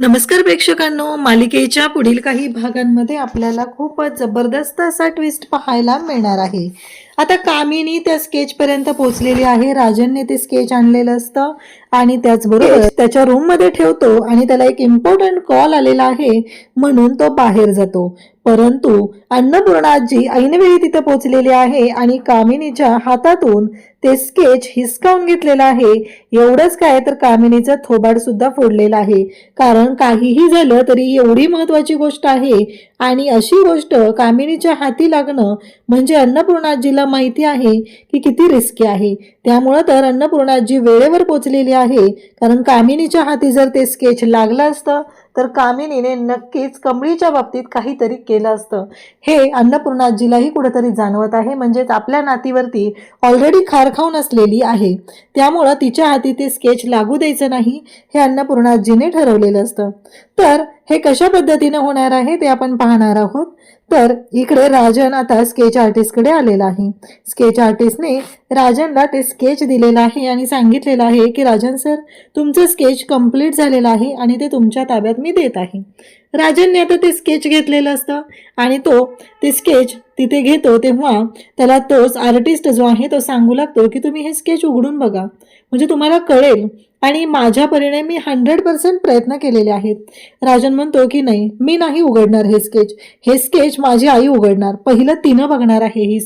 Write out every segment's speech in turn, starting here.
नमस्कार प्रेक्षकांनो मालिकेच्या पुढील काही भागांमध्ये आपल्याला खूपच जबरदस्त असा ट्विस्ट पाहायला मिळणार आहे. आता कामिनी त्या स्केच पर्यंत पोहोचलेली आहे. राजनने ते स्केच आणलेलं असतं. आणि त्याचबरोबर त्याच्या रूममध्ये ठेवतो आणि त्याला एक इम्पॉर्टंट कॉल आलेला आहे. म्हणून तो बाहेर जातो. परंतु अन्नपूर्णा आजी ऐनवेळी तिथे पोहोचलेली आहे आणि कामिनीच्या हातातून ते स्केच हिसकावून घेतलेलं आहे. एवढंच काय तर कामिनीचं थोबाड सुद्धा फोडलेलं आहे. कारण काहीही झालं तरी एवढी महत्वाची गोष्ट आहे. आणि अशी गोष्ट कामिनीच्या हाती लागणं म्हणजे अन्नपूर्णाजीला माहिती आहे की किती रिस्की आहे. त्यामुळं तर अन्नपूर्णाजी वेळेवर पोचलेली आहे कारण कामिनीच्या हाती जर ते स्केच लागलं असतं तर कामिनीने नक्कीच कमळीच्या बाबतीत काहीतरी केलं असतं. हे अन्नपूर्णाजीलाही कुठेतरी जाणवत आहे. म्हणजेच आपल्या नातीवरती ऑलरेडी खार खाऊन असलेली आहे. त्यामुळं तिच्या हाती ते स्केच लागू द्यायचं नाही हे अन्नपूर्णाजीने ठरवलेलं असतं. तर हे कशा पद्धतीने होणार आहे ते आपण पाहणार आहोत. तर इकडे राजन आता स्केच आर्टिस्टकडे आलेला आहे. स्केच आर्टिस्टने राजनला ते स्केच दिलेलं आहे आणि सांगितलेलं आहे की राजन सर तुमचं स्केच कंप्लीट झालेलं आहे आणि ते तुमच्या ताब्यात मी देत आहे. राजनने आता ते स्केच घेतलेलं असतं आणि तो ते स्केच तिथे घेतो तेव्हा त्याला तोच आर्टिस्ट जो आहे तो सांगू लागतो की तुम्ही हे स्केच उघडून बघा. म्हणजे तुम्हाला कळेल आणि माझ्या परीने मी हंड्रेड पर्सेंट प्रयत्न केलेले आहेत. राजन म्हणतो की नाही मी नाही उघडणार हे स्केच हे स्केच माझी आई उघडणार. पहिलं तिनं बघणार आहे ही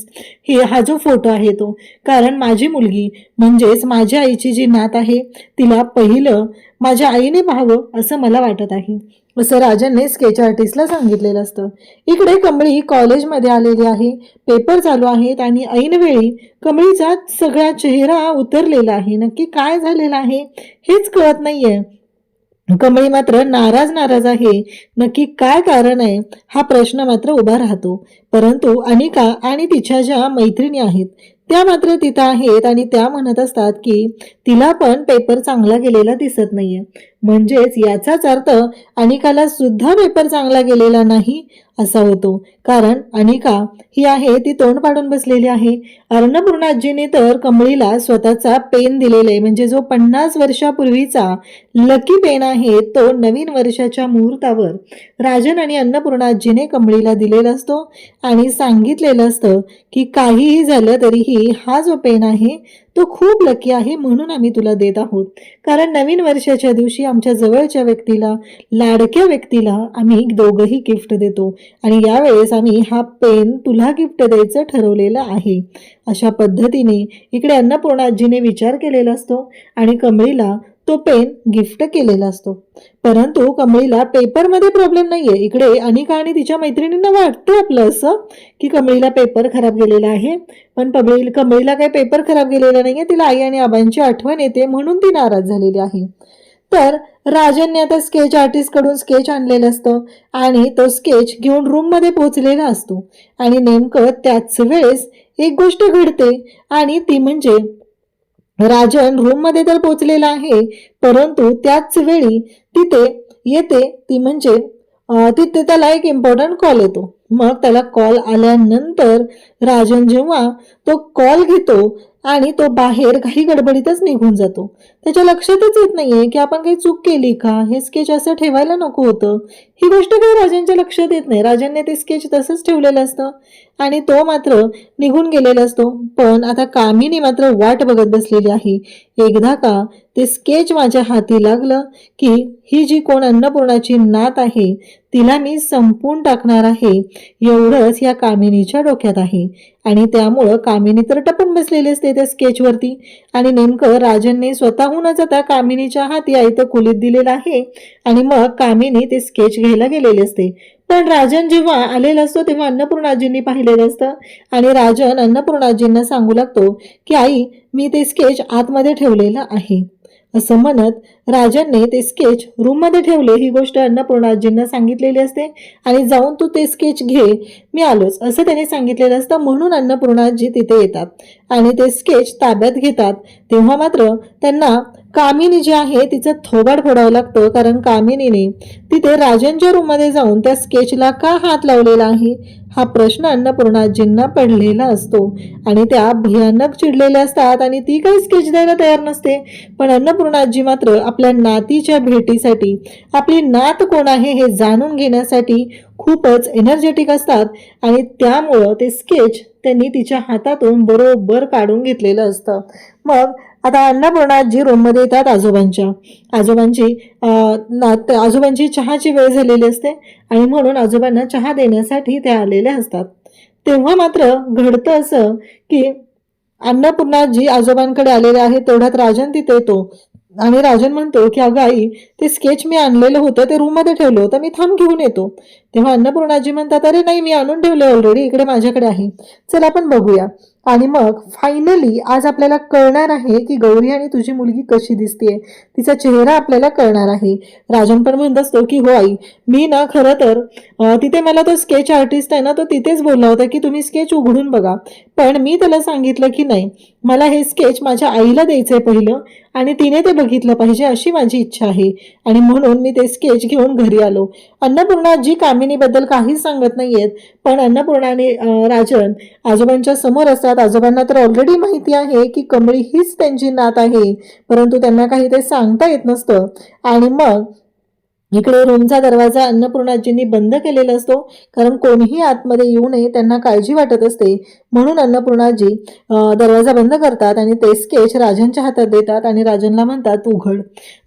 हे हा जो फोटो आहे तो. कारण माझी मुलगी म्हणजेच माझ्या आईची जी नात आहे तिला पहिलं माझ्या आईने पाहावं असं मला वाटत आहे. असं राजनने स्केच आर्टिस्टला सांगितलेलं असतं. इकडे कमळी कॉलेजमध्ये आलेली आहे. पेपर चालू आहेत आणि ऐनवेळी कमळीचा सगळा चेहरा उतरलेला आहे. नक्की काय झालेलं आहे हेच कळत नाहीये. कमळी मात्र नाराज नाराज आहे. नक्की काय कारण आहे हा प्रश्न मात्र उभा राहतो. परंतु अनिका आणि तिच्या ज्या मैत्रिणी आहेत त्या मात्र तिथं आहेत आणि त्या म्हणत असतात की तिला पण पेपर चांगला गेलेला दिसत नाहीये. म्हणजेच याचाच अर्थ अनिकाला सुद्धा पेपर चांगला गेलेला नाही असा होतो. कारण अनिका ही आहे ती तोंड पाडून बसलेली आहे. अर्णपूर्णाजीने तर कमळीला स्वतःचा पेन दिलेला आहे म्हणजे जो पन्नास वर्षापूर्वीचा लकी पेन आहे तो नवीन वर्षाच्या मुहूर्तावर राजन आणि अन्नपूर्णाजीने कमळीला दिलेला असतो. आणि सांगितलेलं असतं की काहीही झालं तरीही हा जो पेन आहे तो खूप लकी आहे म्हणून आम्ही तुला देत आहोत. कारण नवीन वर्षाच्या दिवशी आमच्या जवळच्या व्यक्तीला लाडक्या व्यक्तीला आम्ही दोघंही गिफ्ट देतो. आणि यावेळेस आम्ही हा पेन तुला गिफ्ट द्यायचं ठरवलेलं आहे. अशा पद्धतीने इकडे अन्नपूर्णाजीने विचार केलेला असतो आणि कमळीला तो पेन गिफ्ट केलेला असतो. परंतु कमळीला पेपरमध्ये प्रॉब्लेम नाहीये. इकडे अनिका आणि तिच्या मैत्रिणींना वाटतं आपलं असं की कमळीला पेपर खराब गेलेला आहे. पण पबळी कमळीला काही पेपर खराब गेलेला नाहीये. तिला आई आणि आबांची आठवण येते म्हणून ती नाराज झालेली आहे. तर राजनने आता स्केच आर्टिस्टकडून स्केच आणलेलं असतं आणि तो स्केच घेऊन रूममध्ये पोहोचलेला असतो. आणि नेमकं त्याच वेळेस एक गोष्ट घडते आणि ती म्हणजे राजन रूममध्ये तर पोहोचलेला आहे परंतु त्याच वेळी तिथे येते ती म्हणजे तिथे त्याला एक इम्पॉर्टंट कॉल येतो. मग त्याला कॉल आल्यानंतर राजन जेव्हा तो कॉल घेतो आणि तो बाहेर काही गडबडीतच निघून जातो. त्याच्या लक्षातच येत नाहीये की आपण काही चूक केली का? हे स्केच असं ठेवायला नको होतं. ही गोष्ट काही राजांच्या लक्षात येत नाही. राजांनी ते स्केच तसंच ठेवलेलं असतं. आणि तो मात्र निघून गेलेला असतो. पण आता कामिनी मात्र वाट बघत बसलेली आहे. एकदा का ते स्केच माझ्या हाती लागलं की ही जी कोण अन्नपूर्णाची नात आहे तिला मी संपून टाकणार आहे एवढंच या कामिनीच्या डोक्यात आहे. आणि त्यामुळं कामिनी तर टपून बसलेली असते त्या स्केचवरती. आणि नेमकं राजनने स्वतःहूनच आता कामिनीच्या हाती आयतं कुलीत दिलेलं आहे. आणि मग कामिनी ते स्केच घ्यायला गेलेले असते. पण राजन जेव्हा आलेला असतो तेव्हा अन्नपूर्णाजींनी पाहिलेलं असतं. आणि राजन अन्नपूर्णाजींना सांगू लागतो की आई मी ते स्केच आतमध्ये ठेवलेलं आहे. असं म्हणत राजनने ते स्केच रूममध्ये ठेवले. ही गोष्ट अन्नपूर्णाजींना सांगितलेली असते. आणि जाऊन तू ते स्केच घे. मी आलोच असं त्याने सांगितलेलं असतं म्हणून अन्नपूर्णाजी तिथे येतात. आणि ते स्केच ताब्यात घेतात. तेव्हा मात्र त्यांना कामिनी जी आहे तिचं थोबाड फोडावं लागतं. कारण कामिनीने तिथे राजनच्या रूममध्ये जाऊन त्या स्केचला का हात लावलेला आहे? हा प्रश्न अन्नपूर्णाजींना पडलेला असतो. आणि त्या भयानक चिडलेल्या असतात. आणि ती काही स्केच द्यायला तयार नसते. पण अन्नपूर्णाजी मात्र आपल्या नातीच्या भेटीसाठी आपली नात कोण आहे हे जाणून घेण्यासाठी खूपच एनर्जेटिक असतात आणि त्यामुळं ते स्केच त्यांनी तिच्या हातातून बरोबर काढून घेतलेलं असतं. मग आता अन्नपूर्णा जी रूममध्ये येतात आजोबांच्या. आजोबांची नात आजोबांची चहाची वेळ झालेली असते आणि म्हणून आजोबांना चहा देण्यासाठी ते आलेले असतात. तेव्हा मात्र घडतं असं की अन्नपूर्णाजी आजोबांकडे आलेले आहेत तेवढ्यात राजन तिथे येतो. आणि राजन म्हणतो की अगं आई ते स्केच मी आणलेलं होतं ते रूममध्ये ठेवलं होतं मी थांब घेऊन येतो. तेव्हा अन्नपूर्णाजी म्हणतात अरे नाही मी आणून ठेवलं ऑलरेडी इकडे माझ्याकडे आहे. चल आपण बघूया. आणि मग फायनली आज आपल्याला कळणार आहे की गौरी आणि तुझी मुलगी कशी दिसते तिचा चेहरा आपल्याला कळणार आहे. राजन पण म्हणत असतो की हो आई मी ना खरं तर तिथे मला तो स्केच आर्टिस्ट आहे ना तो तिथेच बोलला होता की तुम्ही स्केच उघडून बघा. पण मी त्याला सांगितलं की नाही. मला हे स्केच माझ्या आईला द्यायचं आहे पहिलं आणि तिने ते बघितलं पाहिजे अशी माझी इच्छा आहे. आणि म्हणून मी ते स्केच घेऊन घरी आलो. अन्नपूर्णा जी कामिनीबद्दल काहीच सांगत नाहीयेत. पण अन्नपूर्णाने राजन आजोबांच्या समोर असतात आजोबांना तर ऑलरेडी माहिती आहे की कमळी हीच त्यांची नात आहे परंतु त्यांना काही ते सांगता येत नसतं. आणि मग इकडे रूमचा दरवाजा अन्नपूर्णाजींनी बंद केलेला असतो कारण कोणीही आतमध्ये येऊ नये त्यांना काळजी वाटत असते. म्हणून अन्नपूर्णाजी दरवाजा बंद करतात आणि ते स्केच राजनच्या हातात देतात आणि राजनला म्हणतात उघड.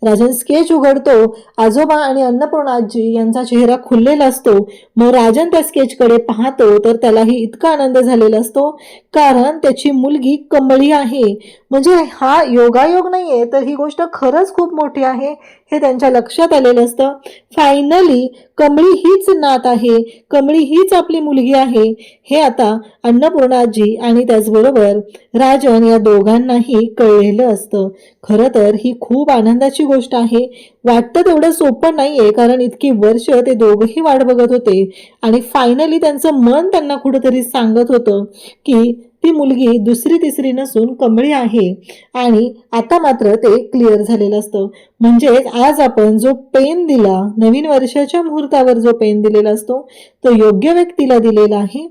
राजन स्केच उघडतो आजोबा आणि अन्नपूर्णाजी यांचा चेहरा खुललेला असतो. मग राजन त्या स्केचकडे पाहतो तर त्यालाही इतका आनंद झालेला असतो कारण त्याची मुलगी कमळी आहे. म्हणजे हा योगायोग नाहीये तर ही गोष्ट खरंच खूप मोठी आहे. हे त्यांच्या लक्षात आलेलं असतं. फायनली कमळी हीच नात आहे. कमळी हीच आपली मुलगी आहे. हे आता अन्नपूर्णाजी आणि त्याचबरोबर राजन या दोघांनाही कळलेलं असतं. खरं तर ही खूप आनंदाची गोष्ट आहे. वाटतं तेवढं सोपं नाहीये कारण इतकी वर्ष ते दोघंही वाट बघत होते. आणि फायनली त्यांचं मन त्यांना कुठंतरी सांगत होतं की ती मुलगी दुसरी तिसरी नसून कमळी आहे. आणि आता मात्र ते क्लिअर झालेलं असतं. म्हणजेच आज आपण जो पेन दिला नवीन वर्षाच्या मुहूर्तावर जो पेन दिलेला असतो तो योग्य व्यक्तीला दिलेला आहे.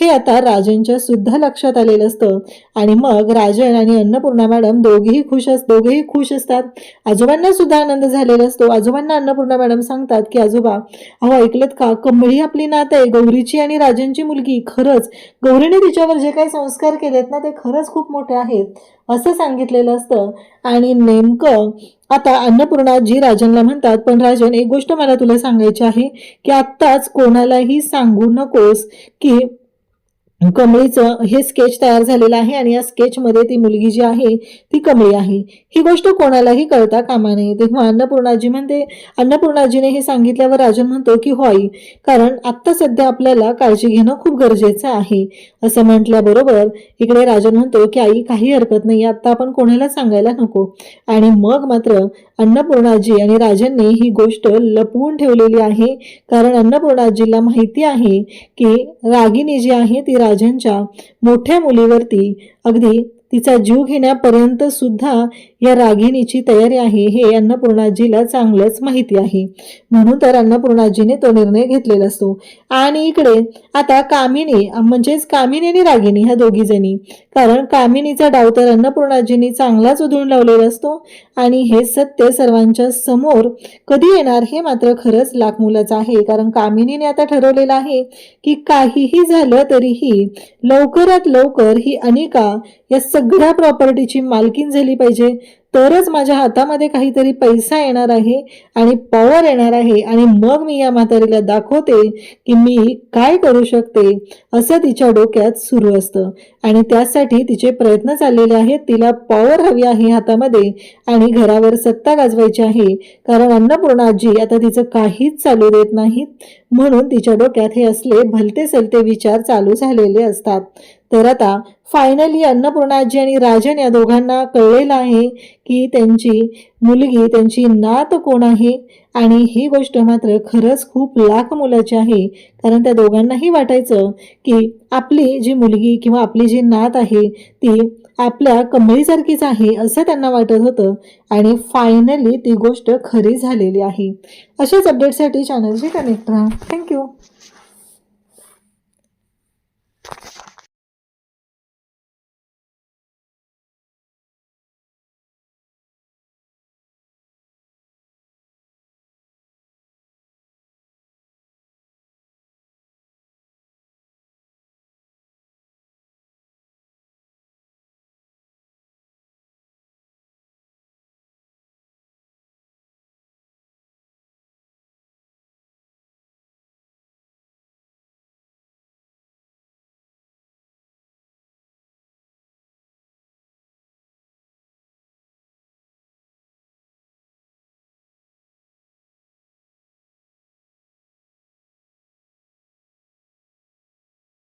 हे आता राजनच्या सुद्धा लक्षात आलेलं असतं. आणि मग राजन आणि अन्नपूर्णा मॅडम दोघेही खुश अस दोघेही खुश असतात. आजोबांना सुद्धा आनंद झालेला असतो. आजोबांना अन्नपूर्णा मॅडम सांगतात की आजोबा अहो ऐकलत का? कमळी आपली नात आहे. गौरीची आणि राजनची मुलगी. खरंच गौरीने तिच्यावर जे काही संस्कार केलेत ना ते खरंच खूप मोठे आहेत. असं सांगितलेलं असतं. आणि नेमकं आता अन्नपूर्णाजी राजनला म्हणतात पण राजन एक गोष्ट मला तुला सांगायची आहे की आत्ताच कोणालाही सांगू नकोस की कमळीचं हे स्केच तयार झालेलं आहे आणि या स्केचमध्ये ती मुलगी जी आहे ती कमळी आहे. ही गोष्ट कोणालाही कळता कामा नये. तेव्हा अन्नपूर्णाजी म्हणते अन्नपूर्णाजीने हे सांगितल्यावर राजन म्हणतो की होय कारण आत्ता सध्या आपल्याला काळजी घेणं खूप गरजेचं आहे. असं म्हटल्याबरोबर इकडे राजन म्हणतो की आई काही हरकत नाही. आत्ता आपण कोणाला सांगायला नको. आणि मग मात्र अन्नपूर्णाजी आणि राजनने ही गोष्ट लपवून ठेवलेली आहे. कारण अन्नपूर्णाजीला माहिती आहे की रागिनी जी आहे ती राजांच्या मोठ्या मुलीवरती अगदी तिचा जीव घेण्यापर्यंत सुद्धा या रागिणीची तयारी आहे हे अन्नपूर्णाजीला चांगलंच माहिती आहे. म्हणून तर अन्नपूर्णाजीने तो निर्णय घेतलेला असतो. आणि इकडे आता कामिनी म्हणजेच कामिनी आणि रागिणी ह्या दोघी जणी. कारण कामिनीचा डाव तर अन्नपूर्णाजींनी चांगलाच उधळून लावलेला असतो. आणि हे सत्य सर्वांच्या समोर कधी येणार हे मात्र खरंच लाखमुलाचं आहे. कारण कामिनीने आता ठरवलेलं आहे की काहीही झालं तरीही लवकरात लवकर ही अनिका या सगळ्या प्रॉपर्टीची मालकीन झाली पाहिजे तरच माझ्या हातामध्ये काहीतरी पैसा येणार आहे आणि पॉवर येणार आहे आणि मग मी या म्हातारीला दाखवते की मी काय करू शकते असं तिच्या डोक्यात सुरू असतं. आणि त्यासाठी तिचे प्रयत्न चाललेले आहेत तिला पॉवर हवी आहे हातामध्ये आणि घरावर सत्ता गाजवायची आहे. कारण अन्नपूर्णाजी आता तिचं काहीच चालू देत नाहीत. म्हणून तिच्या डोक्यात हे असले भलते सलते विचार चालू झालेले असतात. तर आता फायनली अन्नपूर्णाजी आणि राजन या दोघांना कळलेलं आहे की त्यांची मुलगी त्यांची नात कोण आहे? आणि ही गोष्ट मात्र खरंच खूप लाख मुलाची आहे. कारण त्या दोघांनाही वाटायचं की आपली जी मुलगी किंवा आपली जी नात आहे ती आपल्या कमळीसारखीच आहे असं त्यांना वाटत होतं. आणि फायनली ती गोष्ट खरी झालेली आहे. अशाच अपडेटसाठी चॅनलशी कनेक्ट राहा. थँक्यू